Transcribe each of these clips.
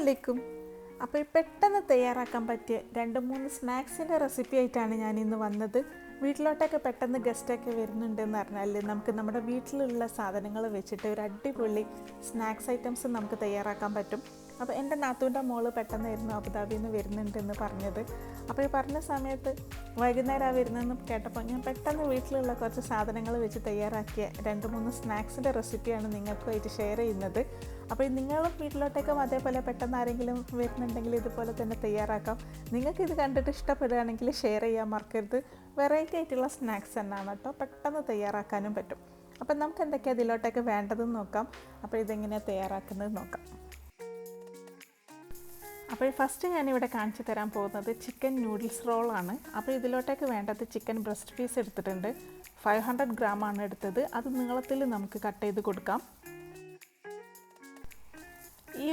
അലൈക്കും. അപ്പോൾ പെട്ടെന്ന് തയ്യാറാക്കാൻ പറ്റിയ രണ്ട് മൂന്ന് സ്നാക്സിന്റെ റെസിപ്പി ആയിട്ടാണ് ഞാൻ ഇന്ന് വന്നത്. വീട്ടിലോട്ടൊക്കെ പെട്ടെന്ന് ഗസ്റ്റൊക്കെ വരുന്നുണ്ടെന്ന് പറഞ്ഞാൽ നമുക്ക് നമ്മുടെ വീട്ടിലുള്ള സാധനങ്ങൾ വെച്ചിട്ട് ഒരു അടിപൊളി സ്നാക്സ് ഐറ്റംസ് നമുക്ക് തയ്യാറാക്കാൻ പറ്റും. അപ്പോൾ എന്റെ നാത്തൂന്റെ മോൾ പെട്ടെന്നായിരുന്നു അബുദാബിയിൽ നിന്ന് വരുന്നുണ്ടെന്ന് പറഞ്ഞത്. അപ്പോൾ ഈ പറഞ്ഞ സമയത്ത് വൈകുന്നേരം വരുന്നതെന്ന് കേട്ടപ്പോൾ ഞാൻ പെട്ടെന്ന് വീട്ടിലുള്ള കുറച്ച് സാധനങ്ങൾ വെച്ച് തയ്യാറാക്കിയ രണ്ട് മൂന്ന് സ്നാക്സിന്റെ റെസിപ്പിയാണ് നിങ്ങൾക്കുമായിട്ട് ഷെയർ ചെയ്യുന്നത്. അപ്പോൾ നിങ്ങളും വീട്ടിലോട്ടേക്കും അതേപോലെ പെട്ടെന്ന് ആരെങ്കിലും വരുന്നുണ്ടെങ്കിൽ ഇതുപോലെ തന്നെ തയ്യാറാക്കാം. നിങ്ങൾക്ക് ഇത് കണ്ടിട്ട് ഇഷ്ടപ്പെടുകയാണെങ്കിൽ ഷെയർ ചെയ്യാൻ മറക്കരുത്. വെറൈറ്റി ആയിട്ടുള്ള സ്നാക്സ് തന്നെയാണ് കേട്ടോ. പെട്ടെന്ന് തയ്യാറാക്കാനും പറ്റും. അപ്പം നമുക്ക് എന്തൊക്കെയാണ് ഇതിലോട്ടൊക്കെ വേണ്ടതെന്ന് നോക്കാം. അപ്പോൾ ഇതെങ്ങനെയാണ് തയ്യാറാക്കുന്നത് നോക്കാം. അപ്പോൾ ഫസ്റ്റ് ഞാനിവിടെ കാണിച്ചു തരാൻ പോകുന്നത് ചിക്കൻ നൂഡിൽസ് റോളാണ് അപ്പോൾ ഇതിലോട്ടേക്ക് വേണ്ടത് ചിക്കൻ ബ്രസ്റ്റ് പീസ് എടുത്തിട്ടുണ്ട്. ഫൈവ് ഹൺഡ്രഡ് ഗ്രാം ആണ് എടുത്തത്. അത് നീളത്തിൽ നമുക്ക് കട്ട് ചെയ്ത് കൊടുക്കാം.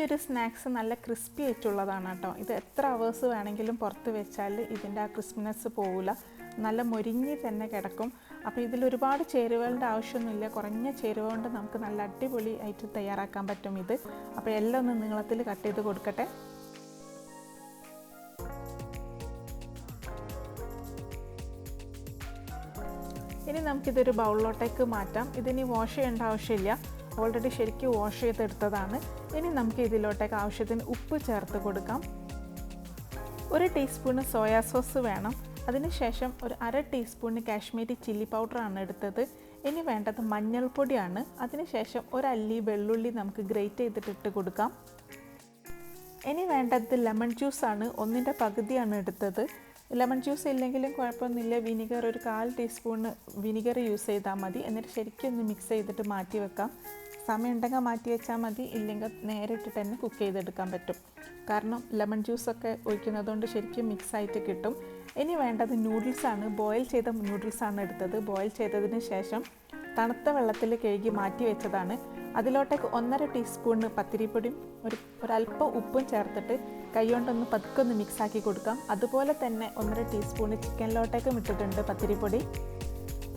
ഒരു സ്നാക്സ് നല്ല ക്രിസ്പി ആയിട്ടുള്ളതാണ് കേട്ടോ. ഇത് എത്ര അവേഴ്സ് വേണമെങ്കിലും പുറത്ത് വെച്ചാൽ ഇതിന്റെ ആ ക്രിസ്പിനെസ് പോവില്ല. നല്ല മൊരിഞ്ഞ് തന്നെ കിടക്കും. അപ്പോൾ ഇതിൽ ഒരുപാട് ചേരുവകളുടെ ആവശ്യമൊന്നുമില്ല. കുറഞ്ഞ ചേരുവ കൊണ്ട് നമുക്ക് നല്ല അടിപൊളി ആയിട്ട് തയ്യാറാക്കാൻ പറ്റും ഇത്. അപ്പോൾ എല്ലാം ഒന്ന് നീളത്തിൽ കട്ട് ചെയ്ത് കൊടുക്കട്ടെ. ഇനി നമുക്കിതൊരു ബൗളിലോട്ടേക്ക് മാറ്റാം. ഇതിനി വാഷ് ചെയ്യേണ്ട ആവശ്യമില്ല. ഓൾറെഡി ശരിക്കും വാഷ് ചെയ്തെടുത്തതാണ്. ഇനി നമുക്ക് ഇതിലോട്ടേക്ക് ആവശ്യത്തിന് ഉപ്പ് ചേർത്ത് കൊടുക്കാം. ഒരു ടീസ്പൂണ് സോയാ സോസ് വേണം. അതിനുശേഷം ഒരു അര ടീസ്പൂണ് കാശ്മീരി ചില്ലി പൗഡറാണ് എടുത്തത്. ഇനി വേണ്ടത് മഞ്ഞൾപ്പൊടിയാണ്. അതിനുശേഷം ഒരല്ലി വെള്ളുള്ളി നമുക്ക് ഗ്രേറ്റ് ചെയ്തിട്ടിട്ട് കൊടുക്കാം. ഇനി വേണ്ടത് ലെമൺ ജ്യൂസാണ്. ഒന്നിന്റെ പകുതിയാണ് എടുത്തത്. ലെമൺ ജ്യൂസ് ഇല്ലെങ്കിലും കുഴപ്പമൊന്നുമില്ല. വിനിഗർ ഒരു കാൽ ടീസ്പൂണ് വിനിഗർ യൂസ് ചെയ്താൽ മതി. എന്നിട്ട് ശരിക്കും ഒന്ന് മിക്സ് ചെയ്തിട്ട് മാറ്റി വെക്കാം. സമയം ഉണ്ടെങ്കിൽ മാറ്റി വെച്ചാൽ മതി. ഇല്ലെങ്കിൽ നേരിട്ട് തന്നെ കുക്ക് ചെയ്തെടുക്കാൻ പറ്റും. കാരണം ലെമൺ ജ്യൂസൊക്കെ ഒഴിക്കുന്നതുകൊണ്ട് ശരിക്കും മിക്സ് ആയിട്ട് കിട്ടും. ഇനി വേണ്ടത് നൂഡിൽസാണ് ബോയിൽ ചെയ്ത നൂഡിൽസാണ് എടുത്തത്. ബോയിൽ ചെയ്തതിന് ശേഷം തണുത്ത വെള്ളത്തിൽ കഴുകി മാറ്റി വെച്ചതാണ്. അതിലോട്ടേക്ക് ഒന്നര ടീസ്പൂണ് പത്തിരിപ്പൊടിയും ഒരു ഒരല്പം ഉപ്പും ചേർത്തിട്ട് കൈകൊണ്ടൊന്ന് പതുക്കെ ഒന്ന് മിക്സ് ആക്കി കൊടുക്കാം. അതുപോലെ തന്നെ ഒന്നര ടീസ്പൂണ് ചിക്കനിലോട്ടേക്കും ഇട്ടിട്ടുണ്ട് പത്തിരിപ്പൊടി.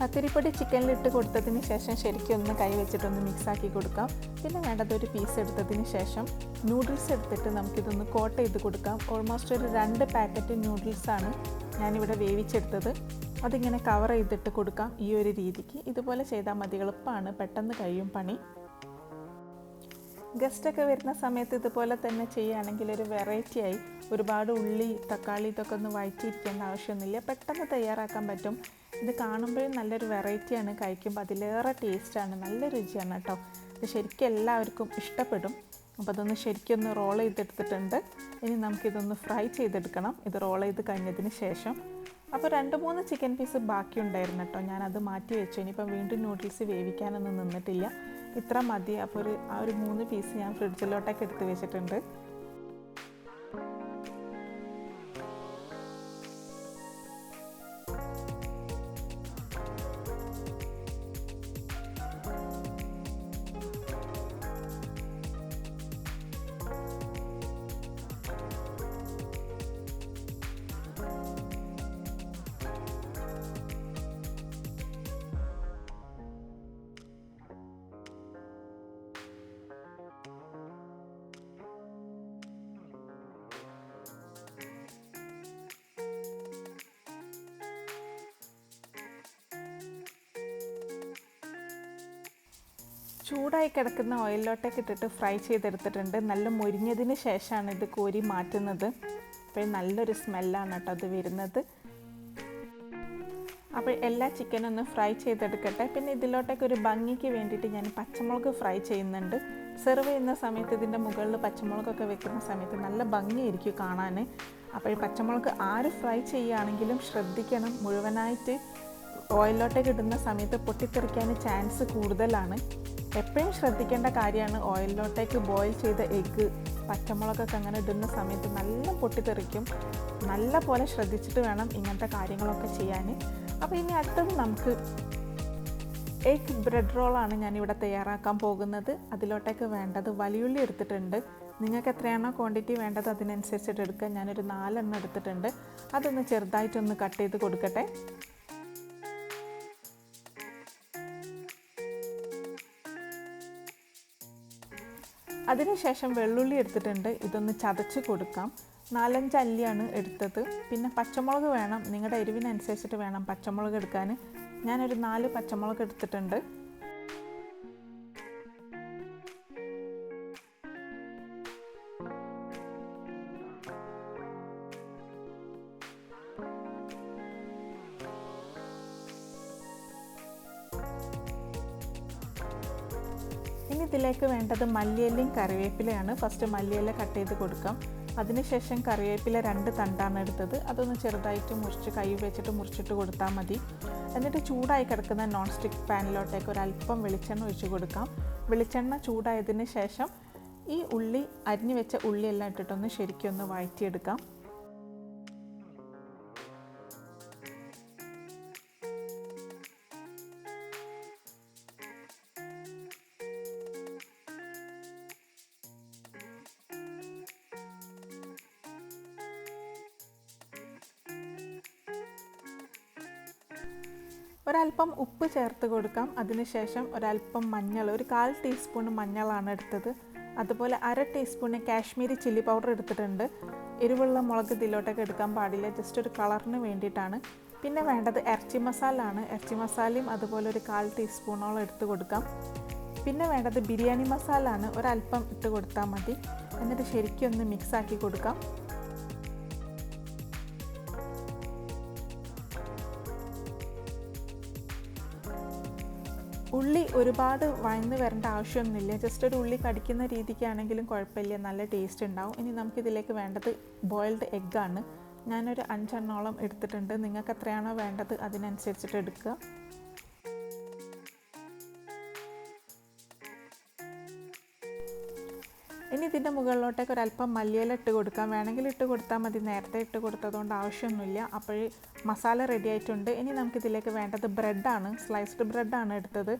പത്തിരിപ്പൊടി ചിക്കനിലിട്ട് കൊടുത്തതിന് ശേഷം ശരിക്കും ഒന്ന് കൈ വെച്ചിട്ടൊന്ന് മിക്സ് ആക്കി കൊടുക്കാം. പിന്നെ വേണ്ടത് ഒരു പീസ് എടുത്തതിന് ശേഷം നൂഡിൽസ് എടുത്തിട്ട് നമുക്കിതൊന്ന് കോട്ട് ചെയ്ത് കൊടുക്കാം. ഓൾമോസ്റ്റ് ഒരു രണ്ട് പാക്കറ്റ് നൂഡിൽസാണ് ഞാനിവിടെ വേവിച്ചെടുത്തത്. അതിങ്ങനെ കവർ ചെയ്തിട്ട് കൊടുക്കാം ഈ ഒരു രീതിക്ക്. ഇതുപോലെ ചെയ്താൽ മതി എളുപ്പമാണ്. പെട്ടെന്ന് കഴിയും പണി. ഗസ്റ്റൊക്കെ വരുന്ന സമയത്ത് ഇതുപോലെ തന്നെ ചെയ്യുകയാണെങ്കിൽ ഒരു വെറൈറ്റി ആയി ഒരുപാട് ഉള്ളി തക്കാളി ഇതൊക്കെ ഒന്ന് വഴറ്റിയിരിക്കേണ്ട ആവശ്യമൊന്നുമില്ല. പെട്ടെന്ന് തയ്യാറാക്കാൻ പറ്റും. ഇത് കാണുമ്പോഴും നല്ലൊരു വെറൈറ്റിയാണ് കഴിക്കുമ്പോൾ അതിലേറെ ടേസ്റ്റാണ് നല്ല രുചിയാണ് കേട്ടോ ഇത് ശരിക്കും എല്ലാവർക്കും ഇഷ്ടപ്പെടും. അപ്പോൾ അതൊന്ന് ശരിക്കും ഒന്ന് റോൾ ചെയ്തെടുത്തിട്ടുണ്ട്. ഇനി നമുക്കിതൊന്ന് ഫ്രൈ ചെയ്തെടുക്കണം. ഇത് റോൾ ചെയ്ത് കഴിഞ്ഞതിന് ശേഷം. അപ്പോൾ രണ്ട് മൂന്ന് ചിക്കൻ പീസ് ബാക്കി ഉണ്ടായിരുന്നു കേട്ടോ ഞാനത് മാറ്റി വെച്ചു. ഇനിയിപ്പോൾ വീണ്ടും നൂഡിൽസ് വേവിക്കാനൊന്നും നിന്നിട്ടില്ല. ഇത്ര മതി. അപ്പോൾ ഒരു ആ ഒരു മൂന്ന് പീസ് ഞാൻ ഫ്രിഡ്ജിലോട്ടൊക്കെ എടുത്ത് വെച്ചിട്ടുണ്ട്. ചൂടായി കിടക്കുന്ന ഓയിലോട്ടൊക്കെ ഇട്ടിട്ട് ഫ്രൈ ചെയ്തെടുത്തിട്ടുണ്ട്. നല്ല മുരിഞ്ഞതിന് ശേഷമാണ് ഇത് കോരി മാറ്റുന്നത്. അപ്പോൾ നല്ലൊരു സ്മെല്ലാണ് കേട്ടോ അത് വരുന്നത്. അപ്പോൾ എല്ലാ ചിക്കനും ഒന്ന് ഫ്രൈ ചെയ്തെടുക്കട്ടെ. പിന്നെ ഇതിലോട്ടൊക്കെ ഒരു ഭംഗിക്ക് വേണ്ടിയിട്ട് ഞാൻ പച്ചമുളക് ഫ്രൈ ചെയ്യുന്നുണ്ട്. സെർവ് ചെയ്യുന്ന സമയത്ത് ഇതിന്റെ മുകളിൽ പച്ചമുളകൊക്കെ വെക്കുന്ന സമയത്ത് നല്ല ഭംഗിയായിരിക്കും കാണാൻ അപ്പോൾ ഈ പച്ചമുളക് ആര് ഫ്രൈ ചെയ്യുകയാണെങ്കിലും ശ്രദ്ധിക്കണം. മുഴുവനായിട്ട് ഓയിലോട്ടേക്ക് ഇടുന്ന സമയത്ത് പൊട്ടിത്തെറിക്കാൻ ചാൻസ് കൂടുതലാണ്. എപ്പോഴും ശ്രദ്ധിക്കേണ്ട കാര്യമാണ് ഓയിലിലോട്ടേക്ക് ബോയിൽ ചെയ്ത എഗ്ഗ് പച്ചമുളകൊക്കെ അങ്ങനെ ഇടുന്ന സമയത്ത് നല്ല പൊട്ടിത്തെറിക്കും. നല്ല പോലെ ശ്രദ്ധിച്ചിട്ട് വേണം ഇങ്ങനത്തെ കാര്യങ്ങളൊക്കെ ചെയ്യാൻ. അപ്പോൾ ഇനി അടുത്തത് നമുക്ക് എഗ് ബ്രെഡ് റോളാണ് ഞാനിവിടെ തയ്യാറാക്കാൻ പോകുന്നത്. അതിലോട്ടേക്ക് വേണ്ടത് വലിയുള്ളി എടുത്തിട്ടുണ്ട്. നിങ്ങൾക്ക് എത്രയാണോ ക്വാണ്ടിറ്റി വേണ്ടത് അതിനനുസരിച്ചിട്ട് എടുക്കുക ഞാനൊരു നാലെണ്ണം എടുത്തിട്ടുണ്ട്. അതൊന്ന് ചെറുതായിട്ടൊന്ന് കട്ട് ചെയ്ത് കൊടുക്കട്ടെ. അതിനുശേഷം വെള്ളുള്ളി എടുത്തിട്ടുണ്ട്. ഇതൊന്ന് ചതച്ച് കൊടുക്കാം. നാലഞ്ച് അല്ലിയാണ് എടുത്തത്. പിന്നെ പച്ചമുളക് വേണം. നിങ്ങളുടെ എരിവിനനുസരിച്ചിട്ട് വേണം പച്ചമുളക് എടുക്കാൻ. ഞാനൊരു നാല് പച്ചമുളക് എടുത്തിട്ടുണ്ട്. ഇതിലേക്ക് വേണ്ടത് മല്ലിയിലയും കറിവേപ്പിലയാണ്. ഫസ്റ്റ് മല്ലിയില കട്ട് ചെയ്ത് കൊടുക്കാം. അതിനുശേഷം കറിവേപ്പില രണ്ട് തണ്ടാണ് എടുത്തത്. അതൊന്ന് ചെറുതായിട്ട് മുറിച്ച് കൈ വെച്ചിട്ട് മുറിച്ചിട്ട് കൊടുത്താൽ മതി. എന്നിട്ട് ചൂടായി കിടക്കുന്ന നോൺ സ്റ്റിക്ക് പാനിലോട്ടേക്ക് ഒരല്പം വെളിച്ചെണ്ണ ഒഴിച്ച് കൊടുക്കാം. വെളിച്ചെണ്ണ ചൂടായതിന് ശേഷം ഈ ഉള്ളി അരിഞ്ഞു വെച്ച ഉള്ളിയെല്ലാം ഇട്ടിട്ടൊന്ന് ശരിക്കും ഒന്ന് വഴറ്റിയെടുക്കാം. ഒരല്പം ഉപ്പ് ചേർത്ത് കൊടുക്കാം. അതിനുശേഷം ഒരല്പം മഞ്ഞൾ ഒരു കാൽ ടീസ്പൂൺ മഞ്ഞളാണ് എടുത്തത്. അതുപോലെ അര ടീസ്പൂണ് കാശ്മീരി ചില്ലി പൗഡർ എടുത്തിട്ടുണ്ട്. എരിവുള്ള മുളക് ഇതിലോട്ടൊക്കെ എടുക്കാൻ പാടില്ല ജസ്റ്റ് ഒരു കളറിന് വേണ്ടിയിട്ടാണ്. പിന്നെ വേണ്ടത് ഇറച്ചി മസാല ആണ് ഇറച്ചി മസാലയും അതുപോലെ ഒരു കാൽ ടീസ്പൂണോളം എടുത്ത് കൊടുക്കാം. പിന്നെ വേണ്ടത് ബിരിയാണി മസാല ആണ് ഒരല്പം ഇട്ട് കൊടുത്താൽ മതി. എന്നിട്ട് ശരിക്കും ഒന്ന് മിക്സ് ആക്കി കൊടുക്കാം. ഒരുപാട് വഴന്ന് വരേണ്ട ആവശ്യമൊന്നുമില്ല. ജസ്റ്റ് ഒരു ഉള്ളി കടിക്കുന്ന രീതിക്കാണെങ്കിലും കുഴപ്പമില്ല. നല്ല ടേസ്റ്റ് ഉണ്ടാവും. ഇനി നമുക്കിതിലേക്ക് വേണ്ടത് ബോയിൽഡ് എഗ്ഗാണ് ഞാനൊരു അഞ്ചെണ്ണോളം എടുത്തിട്ടുണ്ട്. നിങ്ങൾക്ക് എത്രയാണോ വേണ്ടത് അതിനനുസരിച്ചിട്ട് എടുക്കുക. ഇനി ഇതിന്റെ മുകളിലോട്ടേക്ക് ഒരല്പം മല്ലിയില ഇട്ട് കൊടുക്കാം. വേണമെങ്കിൽ ഇട്ട് കൊടുത്താൽ മതി. നേരത്തെ ഇട്ട് കൊടുത്തതുകൊണ്ട് ആവശ്യമൊന്നുമില്ല. അപ്പോൾ മസാല റെഡി ആയിട്ടുണ്ട്. ഇനി നമുക്കിതിലേക്ക് വേണ്ടത് ബ്രെഡാണ് സ്ലൈസ്ഡ് ബ്രെഡാണ് എടുത്തത്.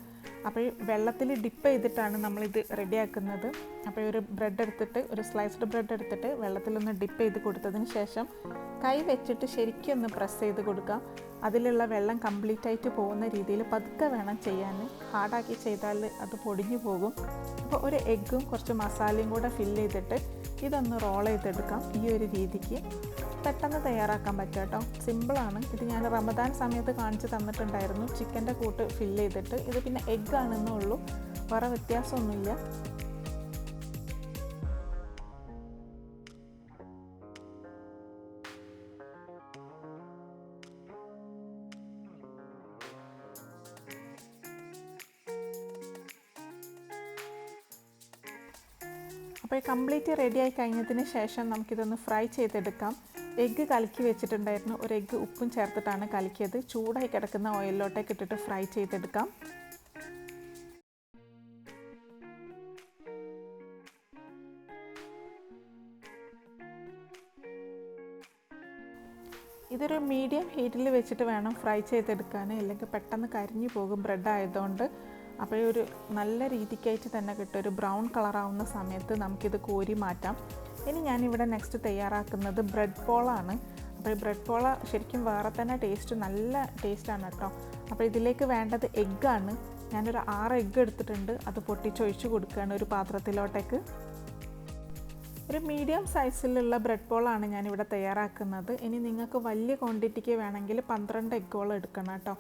അപ്പോൾ വെള്ളത്തിൽ ഡിപ്പ് ചെയ്തിട്ടാണ് നമ്മളിത് റെഡിയാക്കുന്നത്. അപ്പോൾ ഒരു ബ്രെഡ് എടുത്തിട്ട് ഒരു സ്ലൈസ്ഡ് ബ്രെഡ് എടുത്തിട്ട് വെള്ളത്തിലൊന്ന് ഡിപ്പ് ചെയ്ത് കൊടുത്തതിന് ശേഷം കൈ വെച്ചിട്ട് ശരിക്കും ഒന്ന് പ്രസ് ചെയ്ത് കൊടുക്കാം. അതിലുള്ള വെള്ളം കംപ്ലീറ്റ് ആയിട്ട് പോകുന്ന രീതിയിൽ പതുക്കെ വേണം ചെയ്യാൻ. ഹാർഡാക്കി ചെയ്താൽ അത് പൊടിഞ്ഞു പോകും. അപ്പോൾ ഒരു എഗ്ഗും കുറച്ച് മസാലയും കൂടെ ഫില്ല് ചെയ്തിട്ട് ഇതൊന്ന് റോൾ ചെയ്തെടുക്കാം ഈ ഒരു രീതിക്ക്. പെട്ടെന്ന് തയ്യാറാക്കാൻ പറ്റും കേട്ടോ. സിമ്പിളാണ് ഇത് ഞാൻ റമദാൻ സമയത്ത് കാണിച്ച് തന്നിട്ടുണ്ടായിരുന്നു. ചിക്കന്റെ കൂട്ട് ഫില്ല് ചെയ്തിട്ട്. ഇത് പിന്നെ എഗ്ഗ് ആണെന്നേ ഉള്ളൂ. വേറെ വ്യത്യാസമൊന്നുമില്ല. അപ്പോൾ കംപ്ലീറ്റ് റെഡി ആയി കഴിഞ്ഞതിന് ശേഷം നമുക്കിതൊന്ന് ഫ്രൈ ചെയ്തെടുക്കാം. എഗ്ഗ് കലക്കി വെച്ചിട്ടുണ്ടായിരുന്നു ഒരു എഗ്ഗ് ഉപ്പും ചേർത്തിട്ടാണ് കലക്കിയത്. ചൂടായി കിടക്കുന്ന ഓയിലിലോട്ടേക്ക് ഇട്ടിട്ട് ഫ്രൈ ചെയ്തെടുക്കാം. ഇതൊരു മീഡിയം ഹീറ്റിൽ വെച്ചിട്ട് വേണം ഫ്രൈ ചെയ്തെടുക്കാൻ. അല്ലെങ്കിൽ പെട്ടെന്ന് കരിഞ്ഞു പോകും ബ്രെഡ് ആയതുകൊണ്ട്. അപ്പോൾ ഒരു നല്ല രീതിക്കായിട്ട് തന്നെ കിട്ടും. ഒരു ബ്രൗൺ കളറാവുന്ന സമയത്ത് നമുക്കിത് കോരി മാറ്റാം. ഇനി ഞാനിവിടെ നെക്സ്റ്റ് തയ്യാറാക്കുന്നത് ബ്രെഡ് പോളാണ് അപ്പോൾ ഈ ബ്രെഡ് പോള ശരിക്കും വേറെ തന്നെ ടേസ്റ്റ് നല്ല ടേസ്റ്റാണ് കേട്ടോ. അപ്പോൾ ഇതിലേക്ക് വേണ്ടത് എഗ്ഗാണ് ഞാനൊരു ആറ് എഗ്ഗ് എടുത്തിട്ടുണ്ട്. അത് പൊട്ടിച്ചൊഴിച്ച് കൊടുക്കുകയാണ് ഒരു പാത്രത്തിലോട്ടേക്ക്. ഒരു മീഡിയം സൈസിലുള്ള ബ്രെഡ് പോളാണ് ഞാനിവിടെ തയ്യാറാക്കുന്നത്. ഇനി നിങ്ങൾക്ക് വലിയ ക്വാണ്ടിറ്റിക്ക് വേണമെങ്കിൽ പന്ത്രണ്ട് എഗ്ഗോളം എടുക്കണം കേട്ടോ.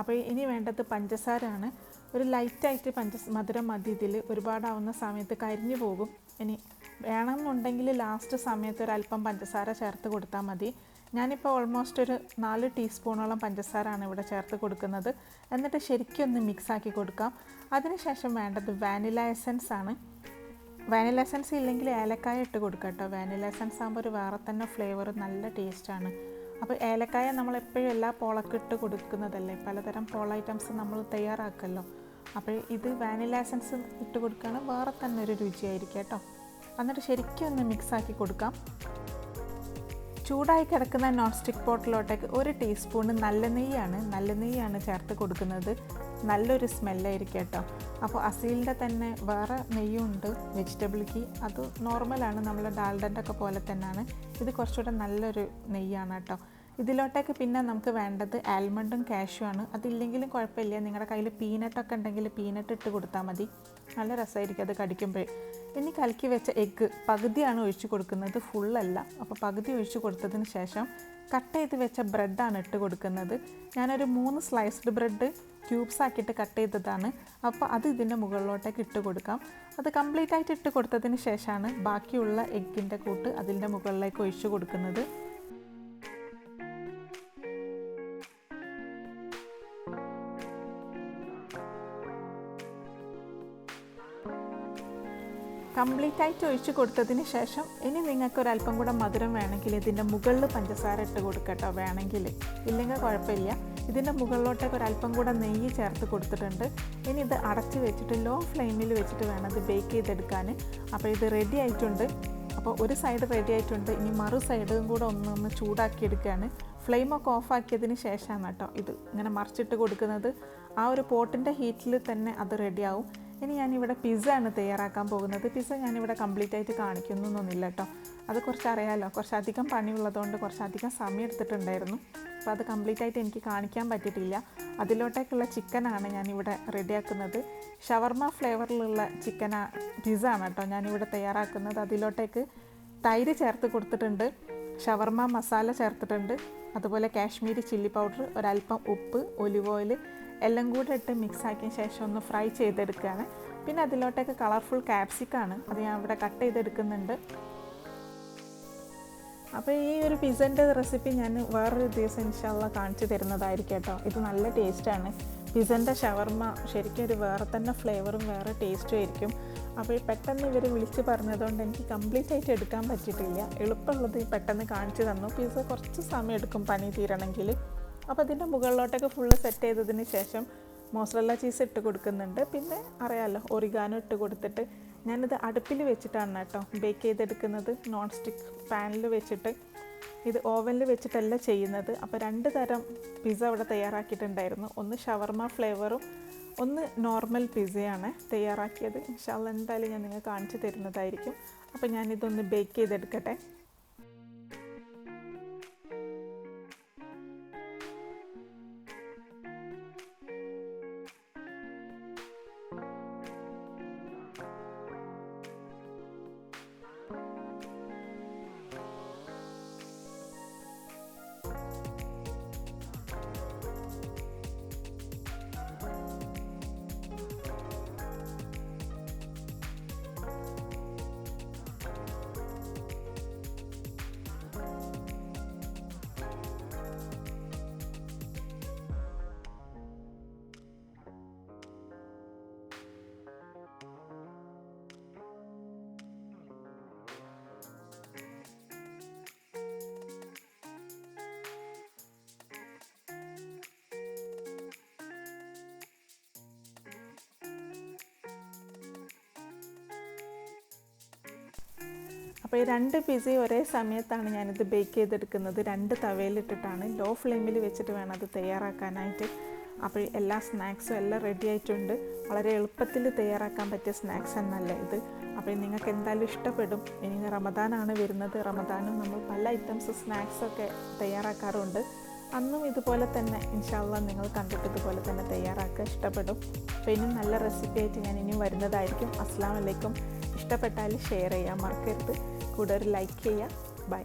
അപ്പോൾ ഇനി വേണ്ടത് പഞ്ചസാരയാണ്. ഒരു ലൈറ്റായിട്ട് പഞ്ച മധുരം മതി ഇതിൽ ഒരുപാടാവുന്ന സമയത്ത് കരിഞ്ഞു പോകും. ഇനി വേണമെന്നുണ്ടെങ്കിൽ ലാസ്റ്റ് സമയത്ത് അല്പം പഞ്ചസാര ചേർത്ത് കൊടുത്താൽ മതി. ഞാനിപ്പോൾ ഓൾമോസ്റ്റ് ഒരു നാല് ടീസ്പൂണോളം പഞ്ചസാരയാണ് ഇവിടെ ചേർത്ത് കൊടുക്കുന്നത്. എന്നിട്ട് ശരിക്കും ഒന്ന് മിക്സ് ആക്കി കൊടുക്കാം. അതിനുശേഷം വേണ്ടത് വാനില എസൻസ് ആണ്. വാനില എസൻസ് ഇല്ലെങ്കിൽ ഏലക്കായ ഇട്ട് കൊടുക്കാം കേട്ടോ. വാനില എസൻസ് ആകുമ്പോൾ ഒരു വേറെ തന്നെ ഫ്ലേവർ നല്ല ടേസ്റ്റാണ് അപ്പോൾ ഏലക്കായ നമ്മൾ എപ്പോഴും എല്ലാ പോളക്കിട്ട് കൊടുക്കുന്നതല്ലേ? പലതരം പോള ഐറ്റംസ് നമ്മൾ തയ്യാറാക്കല്ലോ. അപ്പോൾ ഇത് വാനില എസൻസ് ഇട്ട് കൊടുക്കുകയാണ് വേറെ തന്നെ ഒരു രുചിയായിരിക്കും കേട്ടോ. എന്നിട്ട് ശരിക്കും ഒന്ന് മിക്സാക്കി കൊടുക്കാം. ചൂടായി കിടക്കുന്ന നോൺ സ്റ്റിക്ക് പോട്ടിലോട്ടേക്ക് ഒരു ടീസ്പൂൺ നല്ല നെയ്യാണ് നല്ല നെയ്യാണ് ചേർത്ത് കൊടുക്കുന്നത്. നല്ലൊരു സ്മെല്ലായിരിക്കും കേട്ടോ. അപ്പോൾ അസീലിന്റെ തന്നെ വേറെ നെയ്യുണ്ട് വെജിറ്റബിൾ ഗീ അത് നോർമലാണ് നമ്മൾ ഡാൽഡന്റെ ഒക്കെ പോലെ തന്നെയാണ്. ഇത് കുറച്ചുകൂടെ നല്ലൊരു നെയ്യാണ് കേട്ടോ. ഇതിലോട്ടേക്ക് പിന്നെ നമുക്ക് വേണ്ടത് ആൽമണ്ടും കാഷ്യൂ ആണ്. അതില്ലെങ്കിലും കുഴപ്പമില്ല. നിങ്ങളുടെ കയ്യിൽ പീനട്ടൊക്കെ ഉണ്ടെങ്കിൽ പീനട്ട് ഇട്ട് കൊടുത്താൽ മതി. നല്ല രസമായിരിക്കും അത് കടിക്കുമ്പോൾ. ഇനി കലക്കി വെച്ച എഗ്ഗ് പകുതിയാണ് ഒഴിച്ച് കൊടുക്കുന്നത്. ഫുള്ളല്ല അപ്പോൾ പകുതി ഒഴിച്ചു കൊടുത്തതിന് ശേഷം കട്ട് ചെയ്ത് വെച്ച ബ്രെഡാണ് ഇട്ട് കൊടുക്കുന്നത്. ഞാനൊരു മൂന്ന് സ്ലൈസ്ഡ് ബ്രെഡ് ക്യൂബ്സ് ആക്കിയിട്ട് കട്ട് ചെയ്തതാണ്. അപ്പോൾ അത് ഇതിന്റെ മുകളിലോട്ടേക്ക് ഇട്ട് കൊടുക്കാം. അത് കംപ്ലീറ്റ് ആയിട്ട് ഇട്ട് കൊടുത്തതിന് ശേഷമാണ് ബാക്കിയുള്ള എഗ്ഗിന്റെ കൂട്ട് അതിന്റെ മുകളിലേക്ക് ഒഴിച്ചു കൊടുക്കുന്നത്. കംപ്ലീറ്റ് ആയിട്ട് ഒഴിച്ചു കൊടുത്തതിന് ശേഷം ഇനി നിങ്ങൾക്ക് ഒരല്പം കൂടെ മധുരം വേണമെങ്കിൽ ഇതിന്റെ മുകളിൽ പഞ്ചസാര ഇട്ട് കൊടുക്കട്ടോ വേണമെങ്കിൽ. ഇല്ലെങ്കിൽ കുഴപ്പമില്ല. ഇതിന്റെ മുകളിലോട്ടൊക്കെ ഒരല്പം കൂടെ നെയ്യ് ചേർത്ത് കൊടുത്തിട്ടുണ്ട്. ഇനി ഇത് അടച്ച് വെച്ചിട്ട് ലോ ഫ്ലെയിമിൽ വെച്ചിട്ട് വേണം ഇത് ബേക്ക് ചെയ്തെടുക്കാൻ. അപ്പോൾ ഇത് റെഡി ആയിട്ടുണ്ട്. അപ്പോൾ ഒരു സൈഡ് റെഡി ആയിട്ടുണ്ട്. ഇനി മറു സൈഡും കൂടെ ഒന്ന് ഒന്ന് ചൂടാക്കിയെടുക്കുകയാണ് ഫ്ലെയിമൊക്കെ ഓഫാക്കിയതിന് ശേഷമാണ് കേട്ടോ ഇത് ഇങ്ങനെ മറിച്ചിട്ട് കൊടുക്കുന്നത്. ആ ഒരു പോട്ടിന്റെ ഹീറ്റിൽ തന്നെ അത് റെഡിയാവും ഇനി ഞാനിവിടെ പിസ്സ ആണ് തയ്യാറാക്കാൻ പോകുന്നത്. പിസ്സ ഞാനിവിടെ കംപ്ലീറ്റ് ആയിട്ട് കാണിക്കുന്നൊന്നുമില്ല കേട്ടോ. അത് കുറച്ച് അറിയാമല്ലോ കുറച്ചധികം പണിയുള്ളതുകൊണ്ട് കുറച്ചധികം സമയം എടുത്തിട്ടുണ്ടായിരുന്നു. അപ്പോൾ അത് കംപ്ലീറ്റ് ആയിട്ട് എനിക്ക് കാണിക്കാൻ പറ്റിയിട്ടില്ല. അതിലോട്ടേക്കുള്ള ചിക്കനാണ് ഞാനിവിടെ റെഡിയാക്കുന്നത് ഷവർമ ഫ്ലേവറിലുള്ള ചിക്കൻ പിസ്സ ആണ് കേട്ടോ ഞാനിവിടെ തയ്യാറാക്കുന്നത്. അതിലോട്ടേക്ക് തൈര് ചേർത്ത് കൊടുത്തിട്ടുണ്ട്. ഷവർമ മസാല ചേർത്തിട്ടുണ്ട്. അതുപോലെ കാശ്മീരി ചില്ലി പൗഡർ ഒരല്പം ഉപ്പ് ഒലിവ് ഓയിൽ എല്ലാം കൂടെ ഇട്ട് മിക്സ് ആക്കിയ ശേഷം ഒന്ന് ഫ്രൈ ചെയ്തെടുക്കുകയാണ്. പിന്നെ അതിലോട്ടേക്ക് കളർഫുൾ ക്യാപ്സിക്കാണ് അത് ഞാൻ ഇവിടെ കട്ട് ചെയ്തെടുക്കുന്നുണ്ട്. അപ്പോൾ ഈ ഒരു പിസ്സന്റെ റെസിപ്പി ഞാൻ വേറൊരു ദിവസം ഇൻഷാല്ല കാണിച്ചു തരുന്നതായിരിക്കും കേട്ടോ. ഇത് നല്ല ടേസ്റ്റാണ് പിസ്സന്റെ ഷവർമ ശരിക്കും ഒരു വേറെ തന്നെ ഫ്ലേവറും വേറെ ടേസ്റ്റും ആയിരിക്കും. അപ്പോൾ പെട്ടെന്ന് ഇവർ വിളിച്ച് പറഞ്ഞതുകൊണ്ട് എനിക്ക് കംപ്ലീറ്റ് ആയിട്ട് എടുക്കാൻ പറ്റിയിട്ടില്ല. എളുപ്പമുള്ളത് പെട്ടെന്ന് കാണിച്ചു തന്നു. പിസ്സ കുറച്ച് സമയം എടുക്കും പണി തീരണമെങ്കിൽ അപ്പോൾ അതിന്റെ മുകളിലോട്ടൊക്കെ ഫുള്ള് സെറ്റ് ചെയ്തതിന് ശേഷം മോസറല്ല ചീസ് ഇട്ട് കൊടുക്കുന്നുണ്ട്. പിന്നെ അറിയാമല്ലോ ഒറിഗാനോ ഇട്ട് കൊടുത്തിട്ട് ഞാനിത് അടുപ്പിൽ വെച്ചിട്ടാണ് കേട്ടോ ബേക്ക് ചെയ്തെടുക്കുന്നത്. നോൺ സ്റ്റിക്ക് പാനിൽ വെച്ചിട്ട്. ഇത് ഓവനിൽ വെച്ചിട്ടല്ല ചെയ്യുന്നത്. അപ്പോൾ രണ്ട് തരം പിസ്സ അവിടെ തയ്യാറാക്കിയിട്ടുണ്ടായിരുന്നു. ഒന്ന് ഷവർമ ഫ്ലേവറും ഒന്ന് നോർമൽ പിസ്സയാണ് തയ്യാറാക്കിയത്. ഇൻഷാല്ല എന്തായാലും ഞാൻ നിങ്ങൾക്ക് കാണിച്ചു തരുന്നതായിരിക്കും. അപ്പോൾ ഞാനിതൊന്ന് ബേക്ക് ചെയ്തെടുക്കട്ടെ. അപ്പോൾ ഈ രണ്ട് പിസി ഒരേ സമയത്താണ് ഞാനിത് ബേക്ക് ചെയ്തെടുക്കുന്നത്. രണ്ട് തവയിലിട്ടിട്ടാണ്. ലോ ഫ്ലെയിമിൽ വെച്ചിട്ട് വേണം അത് തയ്യാറാക്കാനായിട്ട്. അപ്പോൾ എല്ലാ സ്നാക്സും എല്ലാം റെഡി ആയിട്ടുണ്ട്. വളരെ എളുപ്പത്തിൽ തയ്യാറാക്കാൻ പറ്റിയ സ്നാക്സ് എന്നല്ല ഇത്. അപ്പോൾ നിങ്ങൾക്ക് എന്തായാലും ഇഷ്ടപ്പെടും. ഇനി റമദാനാണ് വരുന്നത്. റമദാനും നമ്മൾ പല ഐറ്റംസ് സ്നാക്സൊക്കെ തയ്യാറാക്കാറുണ്ട്. അന്നും ഇതുപോലെ തന്നെ ഇൻഷാല്ല നിങ്ങൾ കണ്ടിട്ട് ഇതുപോലെ തന്നെ തയ്യാറാക്കുക ഇഷ്ടപ്പെടും. അപ്പോൾ ഇനി നല്ല റെസിപ്പി ആയിട്ട് ഞാൻ ഇനിയും വരുന്നതായിരിക്കും. അസ്സാം വലൈക്കും ഇഷ്ടപ്പെട്ടാൽ ഷെയർ ചെയ്യാൻ മറക്കരുത്. കൂടെ ഒരു ലൈക്ക് ചെയ്യുക ബൈ